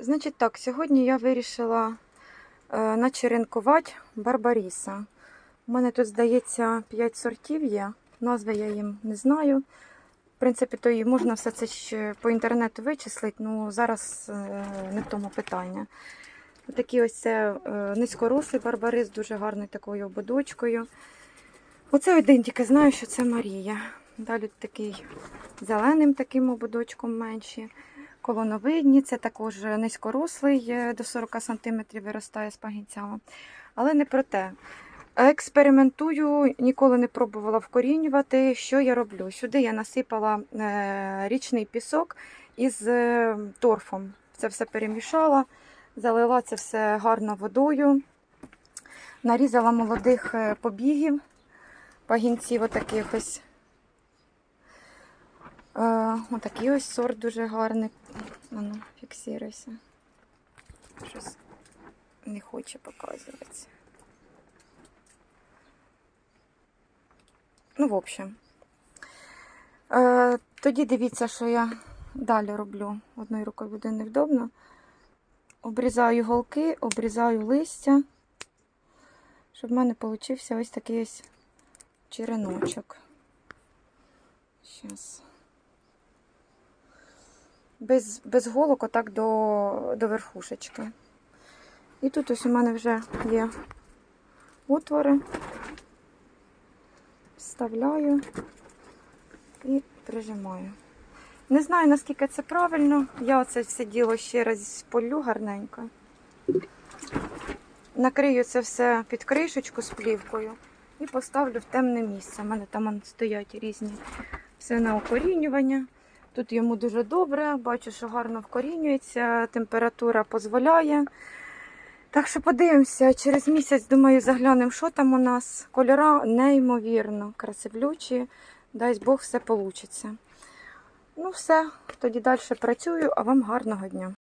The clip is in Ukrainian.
Значить так, сьогодні я вирішила е, начеренкувати барбаріса. У мене тут, здається, 5 сортів є. Назви я їм не знаю. В принципі, то і можна все це ще по інтернету вичислити, ну зараз е, не в тому питання. Такий ось це е, низькорослий барбарис, дуже гарною такою ободочкою. Оце один тільки знаю, що це Марія. Далі такий зеленим таким ободочком менші. Колоновидні, це також низькорослий, е, до 40 см виростає з пагінцями. Але не про те. Експериментую, ніколи не пробувала вкорінювати. Що я роблю? Сюди я насипала е, річний пісок із е, торфом. Це все перемішала, залила це все гарно водою, нарізала молодих побігів, пагінців отаких ось. Е, отакий ось сорт дуже гарний. Ану, фіксируйся. Щось не хоче показуватися. Ну, в общем. Е, тоді дивіться, що я далі роблю. Одною рукою буде невдобно. Обрізаю голки, обрізаю листя, щоб в мене получився ось такий ось череночок. Щас. Без, без голок отак до, до верхушечки. І тут ось у мене вже є отвори. Вставляю і прижимаю. Не знаю, наскільки це правильно. Я оце все діло ще раз полю гарненько. Накрию це все під кришечку з плівкою і поставлю в темне місце. У мене там стоять різні все на укорінювання. Тут йому дуже добре, бачу, що гарно вкорінюється, температура дозволяє. Так що подивимося, через місяць, думаю, заглянемо, що там у нас. Кольора неймовірно красивлючі. Дай Бог все вийде. Ну, все, тоді далі працюю, а вам гарного дня.